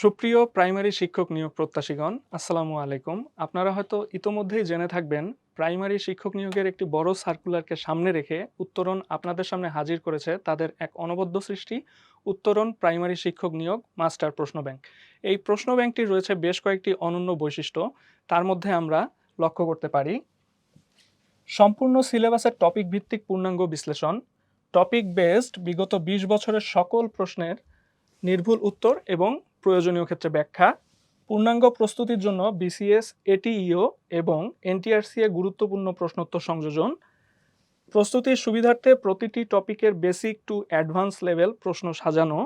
সুপ্রিয় প্রাইমারি শিক্ষক নিয়োগ প্রত্যাশীগণ, আসসালামু আলাইকুম। আপনারা হয়তো ইতোমধ্যেই জেনে থাকবেন, প্রাইমারি শিক্ষক নিয়োগের একটি বড় সার্কুলারকে সামনে রেখে উত্তরণ আপনাদের সামনে হাজির করেছে তাদের এক অনবদ্য সৃষ্টি, উত্তরণ প্রাইমারি শিক্ষক নিয়োগ মাস্টার প্রশ্ন ব্যাংক। এই প্রশ্ন ব্যাংকটির রয়েছে বেশ কয়েকটি অনন্য বৈশিষ্ট্য, তার মধ্যে আমরা লক্ষ্য করতে পারি। সম্পূর্ণ সিলেবাসের টপিক ভিত্তিক পূর্ণাঙ্গ বিশ্লেষণ, টপিক বেসড বিগত বিশ বছরের সকল প্রশ্নের নির্ভুল উত্তর এবং প্রয়োজনীয় ক্ষেত্রে ব্যাখ্যা। পূর্ণাঙ্গ প্রস্তুতির জন্য বিসিএস এটিইও এবং এনটিআরসিএ গুরুত্বপূর্ণ প্রশ্নোত্তর সংযোজন। প্রস্তুতির সুবিধার্থে প্রতিটি টপিকের বেসিক টু অ্যাডভান্স লেভেল প্রশ্ন সাজানো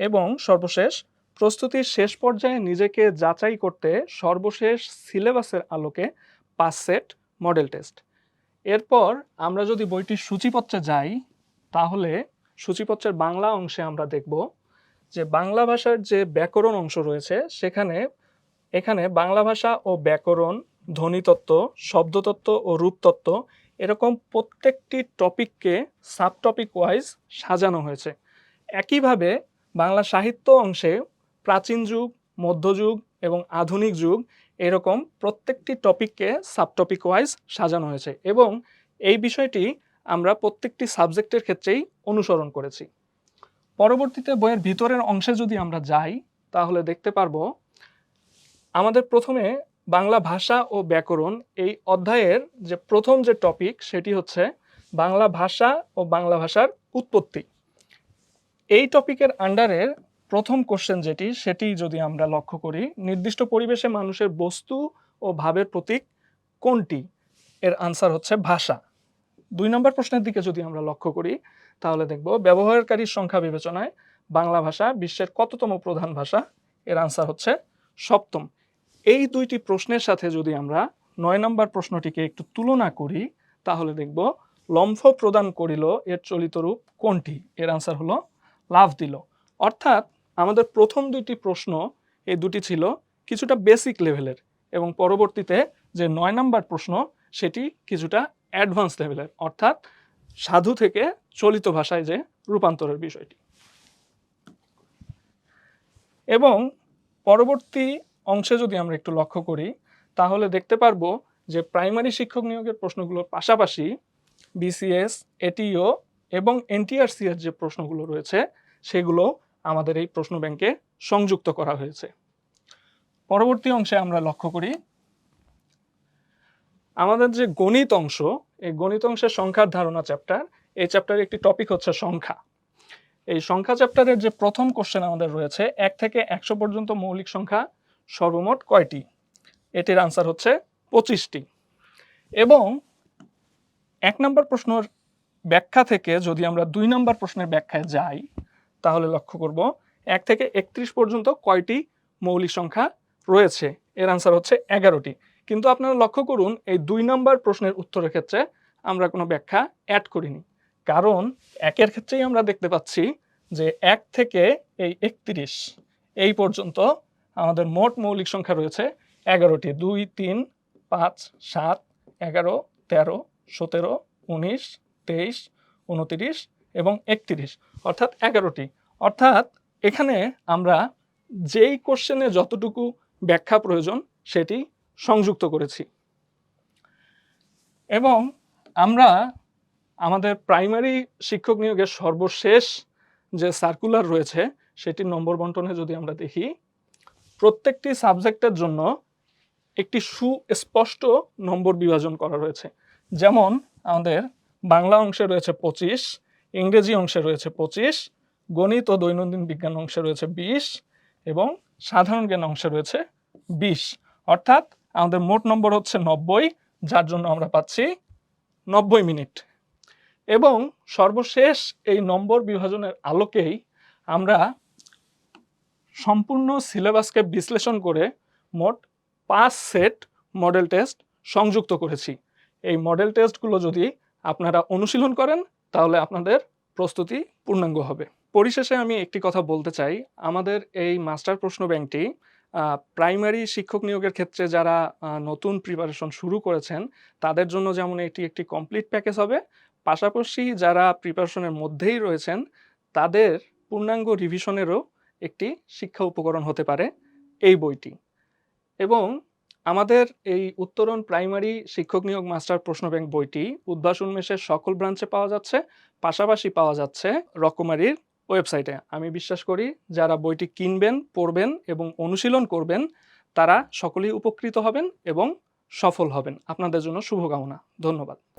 এবং সর্বশেষ, প্রস্তুতির শেষ পর্যায়ে নিজেকে যাচাই করতে সর্বশেষ সিলেবাসের আলোকে পাঁচ সেট মডেল টেস্ট। এরপর আমরা যদি বইটির সূচিপত্রে যাই, তাহলে সূচিপত্রের বাংলা অংশে আমরা দেখব যে বাংলা ভাষার যে ব্যাকরণ অংশ রয়েছে, সেখানে, এখানে বাংলা ভাষা ও ব্যাকরণ, ধ্বনিতত্ত্ব, শব্দতত্ত্ব ও রূপতত্ত্ব এরকম প্রত্যেকটি টপিককে সাব টপিক ওয়াইজ সাজানো হয়েছে। একইভাবে বাংলা সাহিত্য অংশে প্রাচীন যুগ মধ্যযুগ এবং আধুনিক যুগ এরকম প্রত্যেকটি টপিককে সাব টপিক ওয়াইজ সাজানো হয়েছে এবং এই বিষয়টি আমরা প্রত্যেকটি সাবজেক্টের ক্ষেত্রেই অনুসরণ করেছি। পরবর্তীতে বইয়ের ভিতরের অংশে যদি আমরা যাই, তাহলে দেখতে পারব আমাদের প্রথমে বাংলা ভাষা ও ব্যাকরণ এই অধ্যায়ের যে প্রথম যে টপিক সেটি হচ্ছে বাংলা ভাষা ও বাংলা ভাষার উৎপত্তি। এই টপিকের আন্ডারের প্রথম কোশ্চেন যেটি, সেটি যদি আমরা লক্ষ্য করি, নির্দিষ্ট পরিবেশে মানুষের বস্তু ও ভাবের প্রতীক কোনটি? এর আনসার হচ্ছে ভাষা। দুই নম্বর প্রশ্নের দিকে যদি আমরা লক্ষ্য করি, তাহলে দেখব ব্যবহারকারীর সংখ্যা বিবেচনায় বাংলা ভাষা বিশ্বের কততম প্রধান ভাষা? এর আনসার হচ্ছে সপ্তম। এই দুইটি প্রশ্নের সাথে যদি আমরা নয় নম্বর প্রশ্নটিকে একটু তুলনা করি, তাহলে দেখব লম্ফ প্রদান করিল এর চলিত রূপ কোনটি? এর আনসার হলো লাভ দিল। অর্থাৎ আমাদের প্রথম দুইটি প্রশ্ন, এই দুটি ছিল কিছুটা বেসিক লেভেলের এবং পরবর্তীতে যে নয় নম্বর প্রশ্ন, সেটি কিছুটা অ্যাডভান্স লেভেলের, অর্থাৎ সাধু থেকে চলিত ভাষায় যে রূপান্তরের বিষয়টি। এবং পরবর্তী অংশে যদি আমরা একটু লক্ষ্য করি, তাহলে দেখতে পারব যে প্রাইমারি শিক্ষক নিয়োগের প্রশ্নগুলোর পাশাপাশি বিসিএস এটিও এবং এনটিআরসি এর যে প্রশ্নগুলো রয়েছে, সেগুলো আমাদের এই প্রশ্ন ব্যাংকে সংযুক্ত করা হয়েছে। পরবর্তী অংশে আমরা লক্ষ্য করি আমাদের যে গণিত অংশ, এই গণিত অংশের সংখ্যার ধারণা চ্যাপ্টার এই চ্যাপ্টারের একটি টপিক হচ্ছে সংখ্যা। এই সংখ্যা চ্যাপ্টারের যে প্রথম কোশ্চেন আমাদের রয়েছে, এক থেকে একশো পর্যন্ত মৌলিক সংখ্যা সর্বমোট কয়টি? এটির আনসার হচ্ছে পঁচিশটি। এবং এক নম্বর প্রশ্নের ব্যাখ্যা থেকে যদি আমরা দুই নম্বর প্রশ্নের ব্যাখ্যায় যাই, তাহলে লক্ষ্য করব, এক থেকে একত্রিশ পর্যন্ত কয়টি মৌলিক সংখ্যা রয়েছে? এর আনসার হচ্ছে এগারোটি। কিন্তু আপনারা লক্ষ্য করুন, এই দুই নম্বর প্রশ্নের উত্তরের ক্ষেত্রে আমরা কোনো ব্যাখ্যা অ্যাড করিনি। কারণ একের ক্ষেত্রেই আমরা দেখতে পাচ্ছি যে এক থেকে এই একত্রিশ, এই পর্যন্ত আমাদের মোট মৌলিক সংখ্যা রয়েছে এগারোটি। দুই, তিন, পাঁচ, সাত, এগারো, তেরো, সতেরো, উনিশ, তেইশ, উনতিরিশ এবং একত্রিশ, অর্থাৎ এগারোটি। অর্থাৎ এখানে আমরা যেই কোশ্চেনে যতটুকু ব্যাখ্যা প্রয়োজন সেটি সংযুক্ত করেছি। এবং আমরা আমাদের প্রাইমারি শিক্ষক নিয়োগের সর্বশেষ যে সার্কুলার রয়েছে, সেটির নম্বর বন্টনে যদি আমরা দেখি, প্রত্যেকটি সাবজেক্টের জন্য একটি সুস্পষ্ট নম্বর বিভাজন করা রয়েছে। যেমন আমাদের বাংলা অংশে রয়েছে পঁচিশ, ইংরেজি অংশে রয়েছে পঁচিশ, গণিত ও দৈনন্দিন বিজ্ঞান অংশে রয়েছে বিশ, এবং সাধারণ জ্ঞান অংশে রয়েছে বিশ। অর্থাৎ আমাদের মোট নম্বর হচ্ছে নব্বই, যার জন্য আমরা পাচ্ছি নব্বই মিনিট। এবং সর্বশেষ এই নম্বর বিভাজনের আলোকেই আমরা সম্পূর্ণ সিলেবাসকে বিশ্লেষণ করে মোট পাঁচ সেট মডেল টেস্ট সংযুক্ত করেছি। এই মডেল টেস্টগুলো যদি আপনারা অনুশীলন করেন, তাহলে আপনাদের প্রস্তুতি পূর্ণাঙ্গ হবে। পরিশেষে আমি একটি কথা বলতে চাই। আমাদের এই মাস্টার প্রশ্ন ব্যাংকটি প্রাইমারি শিক্ষক নিয়োগের ক্ষেত্রে যারা নতুন প্রিপারেশন শুরু করেছেন, তাদের জন্য যেমন এটি একটি কমপ্লিট প্যাকেজ হবে, পাশাপাশি যারা প্রিপারেশনের মধ্যেই রয়েছেন, তাদের পূর্ণাঙ্গ রিভিশনেরও একটি শিক্ষা উপকরণ হতে পারে এই বইটি। এবং আমাদের এই উত্তরণ প্রাইমারি শিক্ষক নিয়োগ মাস্টার প্রশ্ন ব্যাংক বইটি উদ্ভাস উন্মেষের সকল ব্রাঞ্চে পাওয়া যাচ্ছে, পাশাপাশি পাওয়া যাচ্ছে রকমারির ওয়েবসাইটে। আমি বিশ্বাস করি, যারা বইটি কিনবেন, পড়বেন এবং অনুশীলন করবেন, তারা সকলেই উপকৃত হবেন এবং সফল হবেন। আপনাদের জন্য শুভকামনা। ধন্যবাদ।